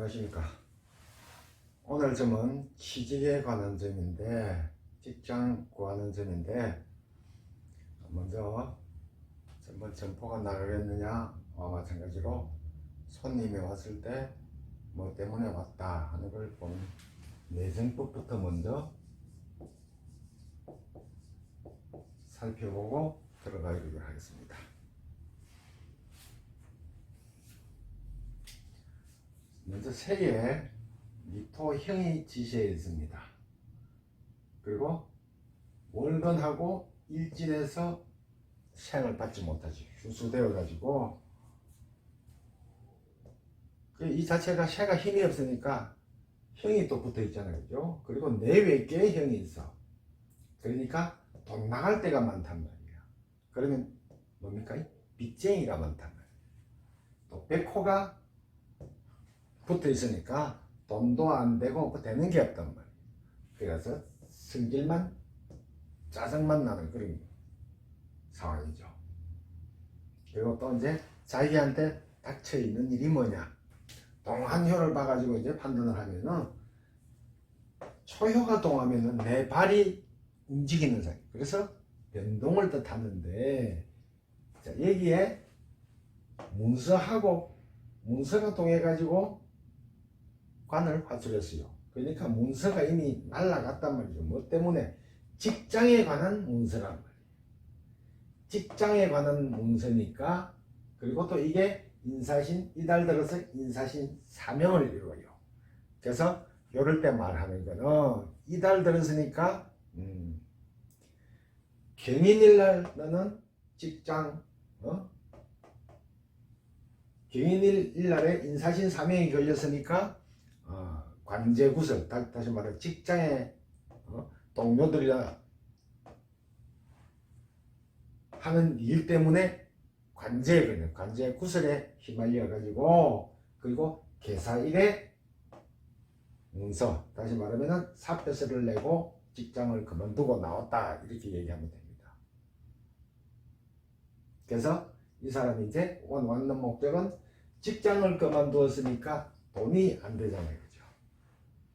안녕하십니까. 오늘 점은 취직에 관한 점인데, 직장 구하는 점인데, 먼저, 전번 점포가 나가겠느냐와 마찬가지로 손님이 왔을 때 뭐 때문에 왔다 하는 걸 보는 내정법부터 먼저 살펴보고 들어가기로 하겠습니다. 먼저 세계 미토형이 지시해 있습니다. 그리고 월간하고 일진에서 생을 받지 못하지 휴수되어 가지고 그이 자체가 새가 힘이 없으니까 형이 또 붙어 있잖아요, 그죠? 그리고 내외계에 형이 있어. 그러니까 돈 나갈 때가 많단 말이야. 그러면 뭡니까? 빚쟁이가 많단 말이야. 또 백호가 붙어 있으니까 돈도 안 되고 그 되는 게 없단 말이에요. 그래서 승질만 짜증만 나는 그런 상황이죠. 그리고 또 이제 자기한테 닥쳐 있는 일이 뭐냐? 동한효를 봐가지고 이제 판단을 하면은 초효가 동하면은 내 발이 움직이는 상황. 그래서 변동을 뜻하는데 자 여기에 문서하고 문서가 통해가지고 관을 화출했어요. 그러니까 문서가 이미 날라갔단 말이죠. 뭐 때문에 직장에 관한 문서란 말이에요. 직장에 관한 문서니까 그리고 또 이게 인사신 이달 들어서 인사신 사명을 이루어요. 그래서 요럴 때 말하는 거는 이달 들었으니까 음, 경인일 날은 직장 어? 경인일 날에 인사신 사명이 걸렸으니까 어, 관제 구설 다, 다시 말해 직장의 어, 동료들이나 하는 일 때문에 걸려 관제 구설에 휘말려 가지고 그리고 개사일에 문서 다시 말하면은 사표서를 내고 직장을 그만두고 나왔다 이렇게 얘기하면 됩니다. 그래서 이 사람이 이제 원 왔는 목적은 직장을 그만두었으니까 돈이 안 되잖아요?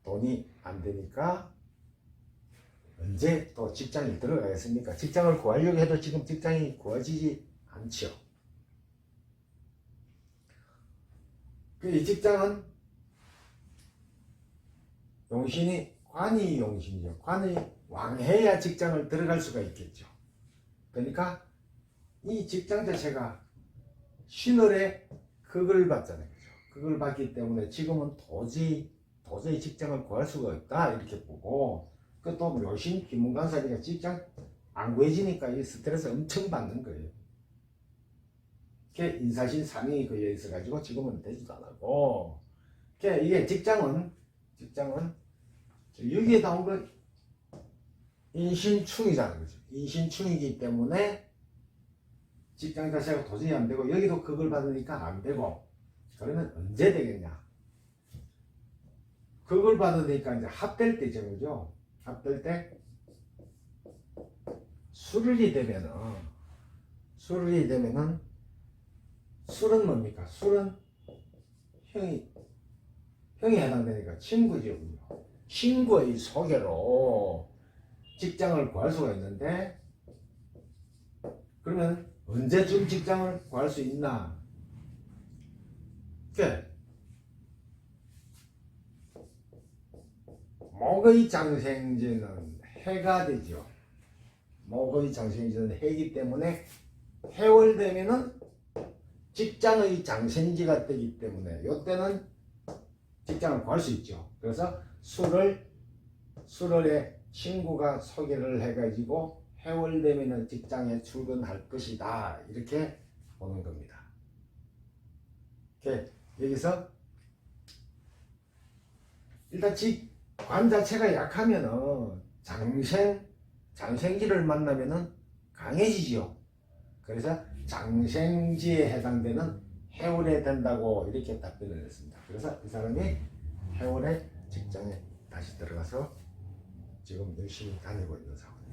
돈이 안 되니까 언제 또 직장에 들어가겠습니까? 직장을 구하려고 해도 지금 직장이 구해지지 않죠. 그이 직장은 용신이 관이 용신이죠. 관이 왕해야 직장을 들어갈 수가 있겠죠. 그러니까 이 직장 자체가 신월에 극을 받잖아요. 극을 받기 때문에 지금은 도저히 도저히 직장을 구할 수가 없다 이렇게 보고 그또 묘신 김문관사니까 직장 안 구해지니까 이 스트레스 엄청 받는 거예요. 인사신 사명이 걸려 있어가지고 지금은 되지도 않고 그게 이게 직장은 직장은 여기에 나온 거 인신충이잖아요. 그죠? 인신충이기 때문에 직장 자체가 도저히 안 되고 여기도 그걸 받으니까 안 되고 그러면 언제 되겠냐? 그걸 받으니까 이제 합될 때죠, 그죠? 합될 때 수를이 되면은 수를이 되면은 술은 뭡니까? 술은 형이 형이 해당되니까 친구죠. 친구의 소개로 직장을 구할 수가 있는데 그러면 언제쯤 직장을 구할 수 있나? 그 목의 장생지는 해가 되죠. 목의 장생지는 해이기 때문에 해월 되면은 직장의 장생지가 되기 때문에 이때는 직장을 구할 수 있죠. 그래서 술을 술월에 친구가 소개를 해가지고 해월 되면은 직장에 출근할 것이다 이렇게 보는 겁니다. 이렇게 여기서 일단 직 관 자체가 약하면은 장생 장생지를 만나면은 강해지죠. 그래서 장생지에 해당되는 해월에 된다고 이렇게 답변을 했습니다. 그래서 이 사람이 해월에 직장에 다시 들어가서 지금 열심히 다니고 있는 상황입니다.